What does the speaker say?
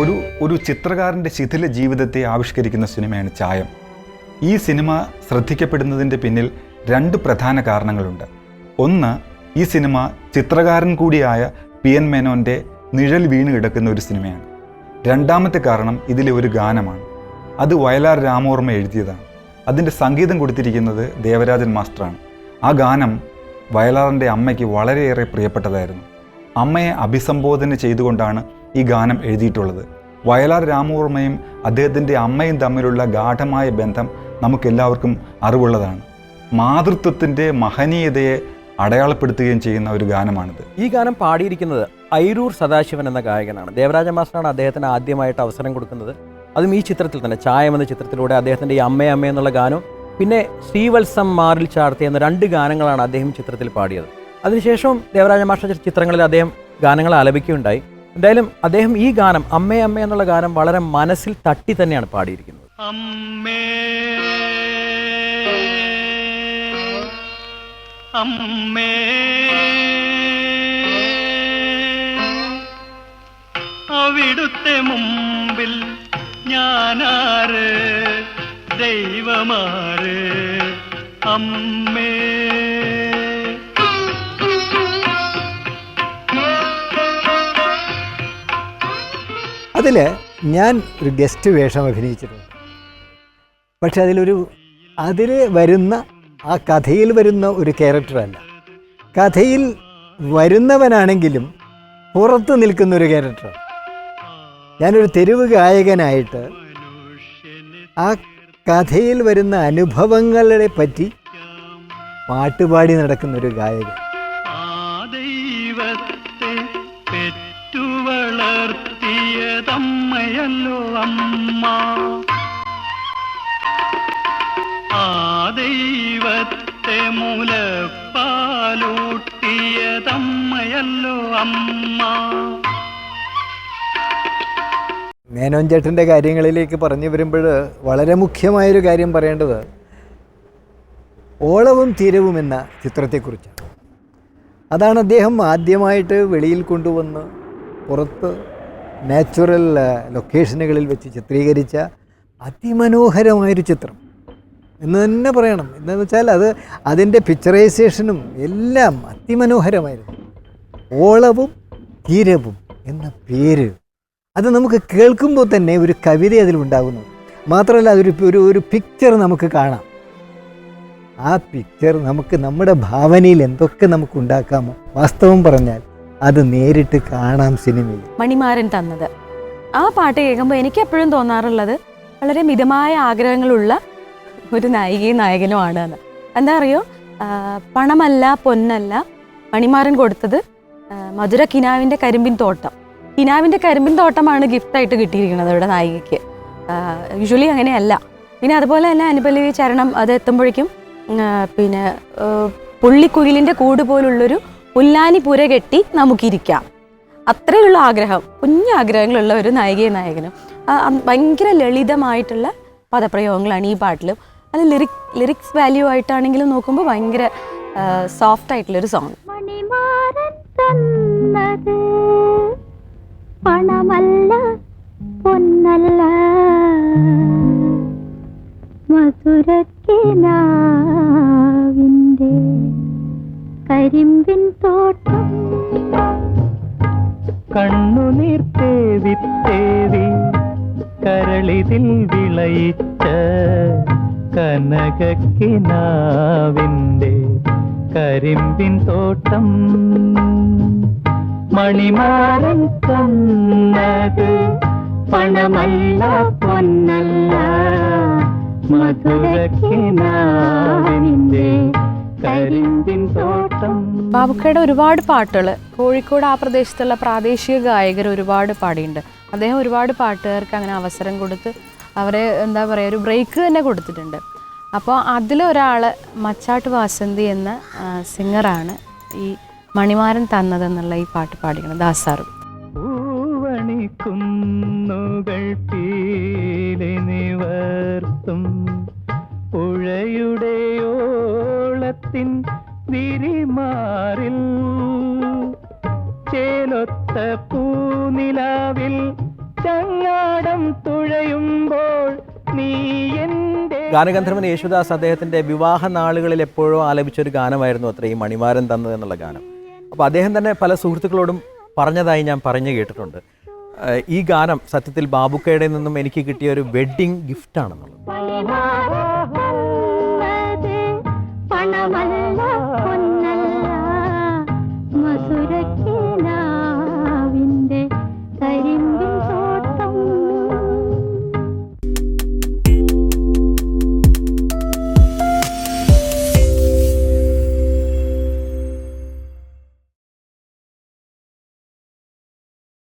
ഒരു ഒരു ചിത്രകാരന്റെ ശിഥില ജീവിതത്തെ ആവിഷ്കരിക്കുന്ന സിനിമയാണ് ചായം ഈ സിനിമ ശ്രദ്ധിക്കപ്പെടുന്നതിന്റെ പിന്നിൽ രണ്ട് പ്രധാന കാരണങ്ങളുണ്ട്. ഒന്ന് ഈ സിനിമ ചിത്രകാരൻ കൂടിയായ പി എൻ മേനോന്റെ നിഴൽ വീണ് കിടക്കുന്ന ഒരു സിനിമയാണ്. രണ്ടാമത്തെ കാരണം ഇതിലെ ഒരു ഗാനമാണ്. അത് വയലാർ രാമവർമ്മ എഴുതിയതാണ്. അതിന്റെ സംഗീതം കൊടുത്തിരിക്കുന്നത് ദേവരാജൻ മാസ്റ്ററാണ്. ആ ഗാനം വയലാറിന്റെ അമ്മയ്ക്ക് വളരെയേറെ പ്രിയപ്പെട്ടതായിരുന്നു. അമ്മയെ അഭിസംബോധന ചെയ്തുകൊണ്ടാണ് ഈ ഗാനം എഴുതിയിട്ടുള്ളത്. വയലാർ രാമവർമ്മയും അദ്ദേഹത്തിന്റെ അമ്മയും തമ്മിലുള്ള ഗാഠമായ ബന്ധം നമുക്കെല്ലാവർക്കും അറിവുള്ളതാണ്. മാതൃത്വത്തിന്റെ മഹനീയതയെ അടയാളപ്പെടുത്തുകയും ചെയ്യുന്ന ഒരു ഗാനമാണിത്. ഈ ഗാനം പാടിയിരിക്കുന്നത് ഐരൂർ സദാശിവൻ എന്ന ഗായകനാണ്. ദേവരാജ മാസ്റ്ററാണ് അദ്ദേഹത്തിന് ആദ്യമായിട്ട് അവസരം കൊടുക്കുന്നത്. അതും ഈ ചിത്രത്തിൽ തന്നെ ചായം എന്ന ചിത്രത്തിലൂടെ അദ്ദേഹത്തിന്റെ ഈ അമ്മേ അമ്മ എന്നുള്ള ഗാനവും പിന്നെ ശ്രീവത്സം മാറിൽ ചാർത്തി എന്ന രണ്ട് ഗാനങ്ങളാണ് അദ്ദേഹം ചിത്രത്തിൽ പാടിയത്. അതിനുശേഷം ദേവരാജ മാസ്റ്റർ ചിത്രങ്ങളിൽ അദ്ദേഹം ഗാനങ്ങൾ ആലപിക്കുകയുണ്ടായി. എന്തായാലും അദ്ദേഹം ഈ ഗാനം അമ്മേ അമ്മ എന്നുള്ള ഗാനം വളരെ മനസ്സിൽ തട്ടി തന്നെയാണ് പാടിയിരിക്കുന്നത്. അമ്മേ അമ്മേ. അവിടുത്തെ മുമ്പിൽ ഞാനാറ് ദൈവമാറ് അമ്മേ. അതിൽ ഞാൻ ഒരു ഗസ്റ്റ് വേഷം അഭിനയിച്ചിട്ടുണ്ട്. പക്ഷെ അതിലൊരു അതിൽ വരുന്ന ആ കഥയിൽ വരുന്ന ഒരു ക്യാരക്ടറല്ല കഥയിൽ വരുന്നവനാണെങ്കിലും പുറത്ത് നിൽക്കുന്ന ഒരു ക്യാരക്ടർ ഞാനൊരു തെരുവ് ഗായകനായിട്ട് ആ കഥയിൽ വരുന്ന അനുഭവങ്ങളെ പറ്റി പാട്ടുപാടി നടക്കുന്ന ഒരു ഗായകൻ. ആ ദൈവത്തെ വളർത്തിയതമ്മയല്ലോ അമ്മ. ആ ദൈവത്തെ മുലപ്പാലൂട്ടിയതമ്മയല്ലോ അമ്മ. മേനോൻ ചേട്ടന്റെ കാര്യങ്ങളിലേക്ക് പറഞ്ഞു വരുമ്പോൾ വളരെ മുഖ്യമായൊരു കാര്യം പറയേണ്ടത് ഓളവും തീരവും എന്ന ചിത്രത്തെക്കുറിച്ചാണ്. അതാണ് അദ്ദേഹം ആദ്യമായിട്ട് വെളിയിൽ കൊണ്ടുവന്ന് പുറത്ത് നാച്ചുറൽ ലൊക്കേഷനുകളിൽ വെച്ച് ചിത്രീകരിച്ച അതിമനോഹരമായൊരു ചിത്രം. എന്ന് തന്നെ പറയണം. എന്താണെന്ന് വെച്ചാൽ അത് അതിന്റെ പിക്ചറൈസേഷനും എല്ലാം അതിമനോഹരമായിരുന്നു. ഓളവും തീരവും എന്ന പേര്. അത് നമുക്ക് കേൾക്കുമ്പോൾ തന്നെ ഒരു കവിത അതിലുണ്ടാകുന്നു മാത്രമല്ല അതൊരു ഒരു ഒരു പിക്ചർ നമുക്ക് കാണാം. ആ പിക്ചർ നമുക്ക് നമ്മുടെ ഭാവനയിൽ എന്തൊക്കെ നമുക്ക് ഉണ്ടാക്കാമോ? വാസ്തവം പറഞ്ഞാൽ അത് നേരിട്ട് കാണാം സിനിമയിൽ. മണിമാരൻ തന്നത്. ആ പാട്ട് കേൾക്കുമ്പോൾ എനിക്ക് എപ്പോഴും തോന്നാറുള്ളത് വളരെ മിതമായ ആഗ്രഹങ്ങളുള്ള ഒരു നായികയും നായകനുമാണ് എന്ന്. എന്താ അറിയോ? പണമല്ല പൊന്നല്ല മണിമാരൻ കൊടുത്തത് മധുര കിനാവിന്റെ കരിമ്പിൻ തോട്ടം. കിനാവിന്റെ കരിമ്പിൻ തോട്ടമാണ് ഗിഫ്റ്റായിട്ട് കിട്ടിയിരിക്കുന്നത് ഇവിടെ നായികയ്ക്ക്. യൂഷ്വലി അങ്ങനെയല്ല. പിന്നെ അതുപോലെ തന്നെ അനുപല്ലവി ചരണം അത് എത്തുമ്പോഴേക്കും പിന്നെ പുള്ളിക്കുയിലിന്റെ കൂട് പോലുള്ളൊരു പുല്ലാനി പുര കെട്ടി നമുക്കിരിക്കാം. അത്രയുള്ള ആഗ്രഹം കുഞ്ഞാഗ്രഹങ്ങളുള്ള ഒരു നായികയും നായകനും. ഭയങ്കര ലളിതമായിട്ടുള്ള പദപ്രയോഗങ്ങളാണ് ഈ പാട്ടിലും. അത് ലിറിക് ലിറിക്സ് വാല്യൂ ആയിട്ടാണെങ്കിലും നോക്കുമ്പോൾ ഭയങ്കര സോഫ്റ്റ് ആയിട്ടുള്ളൊരു സോങ് പണമല്ല പൊന്നല്ല. മധുരക്കിനാവിന്റെ കണ്ണുനീർ തേവി തേവി കരളിതിൽ വിളയിച്ച കനകക്കിനാവിന്റെ കരിമ്പിൻ തോട്ടം. മണിമാരൻ തന്നത് പണമല്ല പൊന്നല്ല. മധുരക്കിനാവിന്റെ കരിമ്പിൻ തോട്ടം. ബാബുക്കയുടെ ഒരുപാട് പാട്ടുകൾ. കോഴിക്കോട് ആ പ്രദേശത്തുള്ള പ്രാദേശിക ഗായകർ ഒരുപാട് പാടിയിട്ടുണ്ട്. അദ്ദേഹം ഒരുപാട് പാട്ടുകാർക്ക് അങ്ങനെ അവസരം കൊടുത്ത് അവരെ എന്താ പറയുക ഒരു ബ്രേക്ക് തന്നെ കൊടുത്തിട്ടുണ്ട്. അപ്പോൾ അതിലൊരാൾ മച്ചാട്ട് വാസന്തി എന്ന സിംഗറാണ് ഈ മണിമാരൻ തന്നതെന്നുള്ള ഈ പാട്ട് പാടിക്കുന്നത് ദാസാറും. പുഴയുടെ ഓളത്തിൻ വിരിമാറിൽ ചേലൊത്ത പൂനിലാവിൽ ചങ്ങാടം തുഴയുമ്പോൾ നീ എന്റെ ഗാനഗന്ധർവൻ യേശുദാസ് അദ്ദേഹത്തിന്റെ വിവാഹ നാളുകളിൽ എപ്പോഴോ ആലപിച്ച ഒരു ഗാനമായിരുന്നു അത്ര ഈ മണിമാരൻ തന്നത് എന്നുള്ള ഗാനം. അപ്പോൾ അദ്ദേഹം തന്നെ പല സുഹൃത്തുക്കളോടും പറഞ്ഞതായി ഞാൻ പറഞ്ഞു കേട്ടിട്ടുണ്ട്. ഈ ഗാനം സത്യത്തിൽ ബാബുക്കയുടെ നിന്നും എനിക്ക് കിട്ടിയ ഒരു വെഡ്ഡിങ് ഗിഫ്റ്റാണെന്നുള്ളത്. மனமல்ல பொன்னல்ல. மசுரக்கு